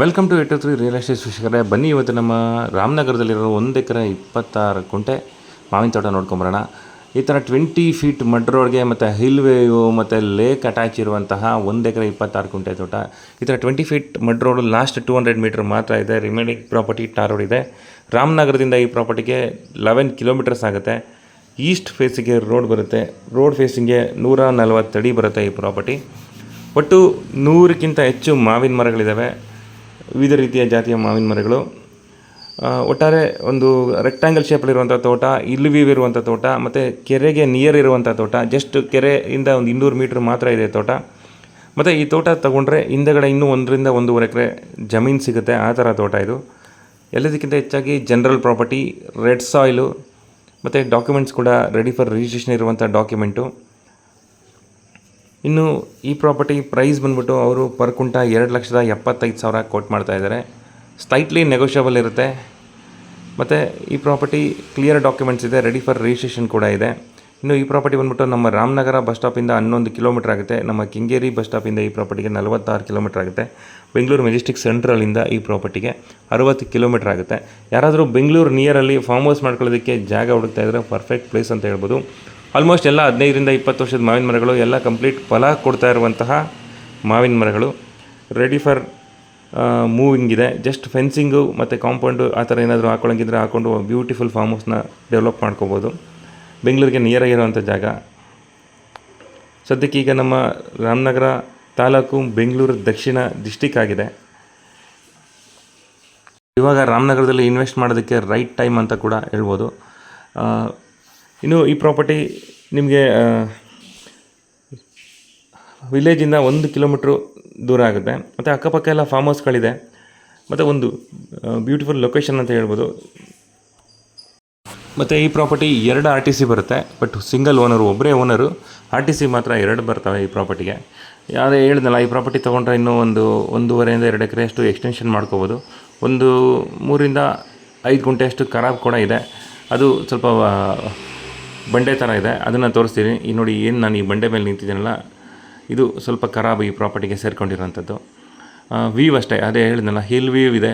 Welcome to eight three real estate ಶಿಕ್ಷಕರೇ ಬನ್ನಿ ಇವತ್ತು ನಮ್ಮ ರಾಮನಗರದಲ್ಲಿರೋ ಒಂದು ಎಕರೆ ಇಪ್ಪತ್ತಾರು ಕುಂಟೆ ಮಾವಿನ ತೋಟ ನೋಡ್ಕೊಂಬರೋಣ ಈ ಥರ ಟ್ವೆಂಟಿ ಫೀಟ್ ಮಡ್ ರೋಡ್ಗೆ ಮತ್ತು ಹಿಲ್ವೇಯು ಮತ್ತು ಲೇಕ್ ಅಟ್ಯಾಚ್ ಇರುವಂತಹ ಒಂದು ಎಕರೆ ಇಪ್ಪತ್ತಾರು ಕುಂಟೆ ತೋಟ. ಈ ಥರ twenty feet mud road last two hundred metre ಮಾತ್ರ ಇದೆ. ರಿಮೈನಿಂಗ್ ಪ್ರಾಪರ್ಟಿ ಟಾರ್ ರೋಡ್ ಇದೆ. ರಾಮನಗರದಿಂದ ಈ ಪ್ರಾಪರ್ಟಿಗೆ ಲೆವೆನ್ ಕಿಲೋಮೀಟರ್ಸ್ ಆಗುತ್ತೆ. ಈಸ್ಟ್ ಫೇಸಿಗೆ ರೋಡ್ ಬರುತ್ತೆ. ರೋಡ್ ಫೇಸಿಂಗ್ಗೆ ನೂರ ನಲವತ್ತು ಅಡಿ ಬರುತ್ತೆ ಈ ಪ್ರಾಪರ್ಟಿ ಒಟ್ಟು ನೂರಕ್ಕಿಂತ ಹೆಚ್ಚು ಮಾವಿನ ಮರಗಳಿದ್ದಾವೆ ವಿವಿಧ ರೀತಿಯ ಜಾತಿಯ ಮಾವಿನ ಮರಗಳು. ಒಟ್ಟಾರೆ ಒಂದು ರೆಕ್ಟ್ಯಾಂಗಲ್ ಶೇಪಲ್ಲಿರುವಂಥ ತೋಟ ಇರುವಂಥ ತೋಟ, ಮತ್ತು ಕೆರೆಗೆ ನಿಯರ್ ಇರುವಂಥ ತೋಟ ಜಸ್ಟ್ ಕೆರೆಯಿಂದ ಒಂದು ಇನ್ನೂರು ಮೀಟ್ರ್ ಮಾತ್ರ ಇದೆ ತೋಟ. ಮತ್ತು ಈ ತೋಟ ತಗೊಂಡ್ರೆ ಹಿಂದೆಗಡೆ ಇನ್ನೂ ಒಂದರಿಂದ ಒಂದೂವರೆ ಎಕರೆ ಜಮೀನು ಸಿಗುತ್ತೆ, ಆ ಥರ ತೋಟ ಇದು. ಎಲ್ಲದಕ್ಕಿಂತ ಹೆಚ್ಚಾಗಿ ಜನರಲ್ ಪ್ರಾಪರ್ಟಿ ರೆಡ್ ಸಾಯಿಲು ಮತ್ತು ಡಾಕ್ಯುಮೆಂಟ್ಸ್ ಕೂಡ ರೆಡಿ ಫಾರ್ ರಿಜಿಸ್ಟ್ರೇಷನ್ ಇರುವಂಥ ಡಾಕ್ಯುಮೆಂಟು ಇನ್ನು ಈ ಪ್ರಾಪರ್ಟಿ ಪ್ರೈಸ್ ಬಂದ್ಬಿಟ್ಟು ಅವರು ಪರ್ ಕುಂಟ ಎರಡು ಲಕ್ಷದ ಎಪ್ಪತ್ತೈದು ಸಾವಿರ ಕೋಟ್ ಮಾಡ್ತಾ ಇದ್ದಾರೆ. ಸ್ಲೈಟ್ಲಿ ನೆಗೋಷಿಯಬಲ್ ಇರುತ್ತೆ. ಮತ್ತು ಈ ಪ್ರಾಪರ್ಟಿ ಕ್ಲಿಯರ್ ಡಾಕ್ಯುಮೆಂಟ್ಸ್ ಇದೆ ರೆಡಿ ಫಾರ್ ರಿಜಿಸ್ಟ್ರೇಷನ್ ಕೂಡ ಇದೆ. ಇನ್ನು ಈ ಪ್ರಾಪರ್ಟಿ ಬಂದ್ಬಿಟ್ಟು ನಮ್ಮ ರಾಮನಗರ ಬಸ್ ಸ್ಟಾಪಿಂದ ಹನ್ನೊಂದು ಕಿಲೋಮೀಟರ್ ಆಗುತ್ತೆ. ನಮ್ಮ ಕಿಂಗೇರಿ ಬಸ್ ಸ್ಟಾಪಿಂದ ಈ ಪ್ರಾಪರ್ಟಿಗೆ ನಲವತ್ತಾರು ಕಿಲೋಮೀಟರ್ ಆಗುತ್ತೆ. ಬೆಂಗಳೂರು ಮೆಜೆಸ್ಟಿಕ್ ಸೆಂಟ್ರಲಿಂದ ಈ ಪ್ರಾಪರ್ಟಿಗೆ ಅರವತ್ತು ಕಿಲೋಮೀಟರ್ ಆಗುತ್ತೆ. ಯಾರಾದರೂ ಬೆಂಗಳೂರು ನಿಯರಲ್ಲಿ ಫಾರ್ಮ್ ಹೌಸ್ ಮಾಡ್ಕೊಳ್ಳೋದಕ್ಕೆ ಜಾಗ ಹುಡುಕ್ತಾ ಇದ್ದರೆ ಪರ್ಫೆಕ್ಟ್ ಪ್ಲೇಸ್ ಅಂತ ಹೇಳ್ಬೋದು. ಆಲ್ಮೋಸ್ಟ್ ಎಲ್ಲ ಹದಿನೈದರಿಂದ ಇಪ್ಪತ್ತು ವರ್ಷದ ಮಾವಿನ ಮರಗಳು, ಎಲ್ಲ ಕಂಪ್ಲೀಟ್ ಫಲ ಕೊಡ್ತಾ ಇರುವಂತಹ ಮಾವಿನ ಮರಗಳು. ರೆಡಿ ಫಾರ್ ಮೂವಿಂಗ್ ಇದೆ. ಜಸ್ಟ್ ಫೆನ್ಸಿಂಗು ಮತ್ತು ಕಾಂಪೌಂಡು ಆ ಥರ ಏನಾದರೂ ಹಾಕೊಳ್ಳೋಂಗಿದ್ರೆ ಹಾಕೊಂಡು ಬ್ಯೂಟಿಫುಲ್ ಫಾರ್ಮ್ ಹೌಸ್ನ ಡೆವಲಪ್ ಮಾಡ್ಕೋಬೋದು. ಬೆಂಗಳೂರಿಗೆ ನಿಯರ್ ಆಗಿರುವಂಥ ಜಾಗ. ಸದ್ಯಕ್ಕೆ ಈಗ ನಮ್ಮ ರಾಮನಗರ ತಾಲೂಕು ಬೆಂಗಳೂರು ದಕ್ಷಿಣ ಡಿಸ್ಟಿಕ್ ಆಗಿದೆ. ಇವಾಗ ರಾಮನಗರದಲ್ಲಿ ಇನ್ವೆಸ್ಟ್ ಮಾಡೋದಕ್ಕೆ ರೈಟ್ ಟೈಮ್ ಅಂತ ಕೂಡ ಹೇಳ್ಬೋದು. ಇನ್ನು ಈ ಪ್ರಾಪರ್ಟಿ ನಿಮಗೆ ವಿಲೇಜಿಂದ ಒಂದು ಕಿಲೋಮೀಟ್ರು ದೂರ ಆಗುತ್ತೆ. ಮತ್ತು ಅಕ್ಕಪಕ್ಕ ಎಲ್ಲ ಫಾರ್ಮ್ ಹೌಸ್ಗಳಿದೆ ಮತ್ತು ಒಂದು ಬ್ಯೂಟಿಫುಲ್ ಲೊಕೇಶನ್ ಅಂತ ಹೇಳ್ಬೋದು. ಮತ್ತು ಈ ಪ್ರಾಪರ್ಟಿ ಎರಡು ಆರ್ ಟಿ ಸಿ ಬರುತ್ತೆ. ಬಟ್ ಸಿಂಗಲ್ ಓನರು, ಒಬ್ಬರೇ ಓನರು, ಆರ್ ಟಿ ಸಿ ಮಾತ್ರ ಎರಡು ಬರ್ತವೆ ಈ ಪ್ರಾಪರ್ಟಿಗೆ. ಯಾವುದೇ ಹೇಳಿದ್ನಲ್ಲ, ಈ ಪ್ರಾಪರ್ಟಿ ತೊಗೊಂಡ್ರೆ ಇನ್ನೂ ಒಂದು ಒಂದೂವರೆಯಿಂದ ಎರಡು ಎಕರೆಯಷ್ಟು ಎಕ್ಸ್ಟೆನ್ಷನ್ ಮಾಡ್ಕೋಬೋದು. ಒಂದು ಮೂರಿಂದ ಐದು ಗುಂಟೆಯಷ್ಟು ಖರಾಬ್ ಕೂಡ ಇದೆ. ಅದು ಸ್ವಲ್ಪ ಬಂಡೆ ಥರ ಇದೆ. ಅದನ್ನು ತೋರಿಸ್ತೀನಿ. ಈ ನೋಡಿ ಏನು ನಾನು ಈ ಬಂಡೆ ಮೇಲೆ ನಿಂತಿದ್ದೀನಲ್ಲ, ಇದು ಸ್ವಲ್ಪ ಖರಾಬ್ ಈ ಪ್ರಾಪರ್ಟಿಗೆ ಸೇರಿಕೊಂಡಿರೋಂಥದ್ದು ವೀವ್ ಅಷ್ಟೇ. ಅದೇ ಹೇಳಿದ್ನಲ್ಲ ಹಿಲ್ ವೀವ್ ಇದೆ.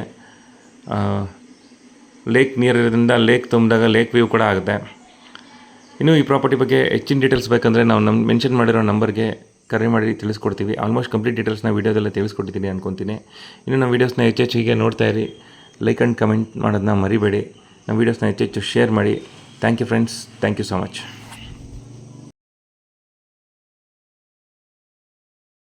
ಲೇಕ್ ನಿಯರ್ ಇರೋದ್ರಿಂದ ಲೇಕ್ ತುಂಬಿದಾಗ ಲೇಕ್ ವ್ಯೂ ಕೂಡ ಆಗುತ್ತೆ. ಇನ್ನು ಈ ಪ್ರಾಪರ್ಟಿ ಬಗ್ಗೆ ಹೆಚ್ಚಿನ ಡೀಟೇಲ್ಸ್ ಬೇಕಂದರೆ ನಾವು ನಮ್ಮ ಮೆನ್ಷನ್ ಮಾಡಿರೋ ನಂಬರ್ಗೆ ಕರೆ ಮಾಡಿ ತಿಳಿಸ್ಕೊಡ್ತೀವಿ. ಆಲ್ಮೋಸ್ಟ್ ಕಂಪ್ಲೀಟ್ ಡೀಟೇಲ್ಸ್ನ ವೀಡಿಯೋದಲ್ಲೇ ತಿಳಿಸ್ಕೊಟ್ಟಿದ್ದೀನಿ ಅನ್ಕೊತೀನಿ. ಇನ್ನು ನಮ್ಮ ವೀಡಿಯೋಸ್ನ ಹೆಚ್ಚೆಚ್ಚು ಹೀಗೆ ನೋಡ್ತಾ ಇರಿ. ಲೈಕ್ ಆ್ಯಂಡ್ ಕಮೆಂಟ್ ಮಾಡೋದನ್ನ ಮರಿಬೇಡಿ. ನಮ್ಮ ವೀಡಿಯೋಸ್ನ ಹೆಚ್ಚೆಚ್ಚು ಶೇರ್ ಮಾಡಿ. Thank you, friends. Thank you so much.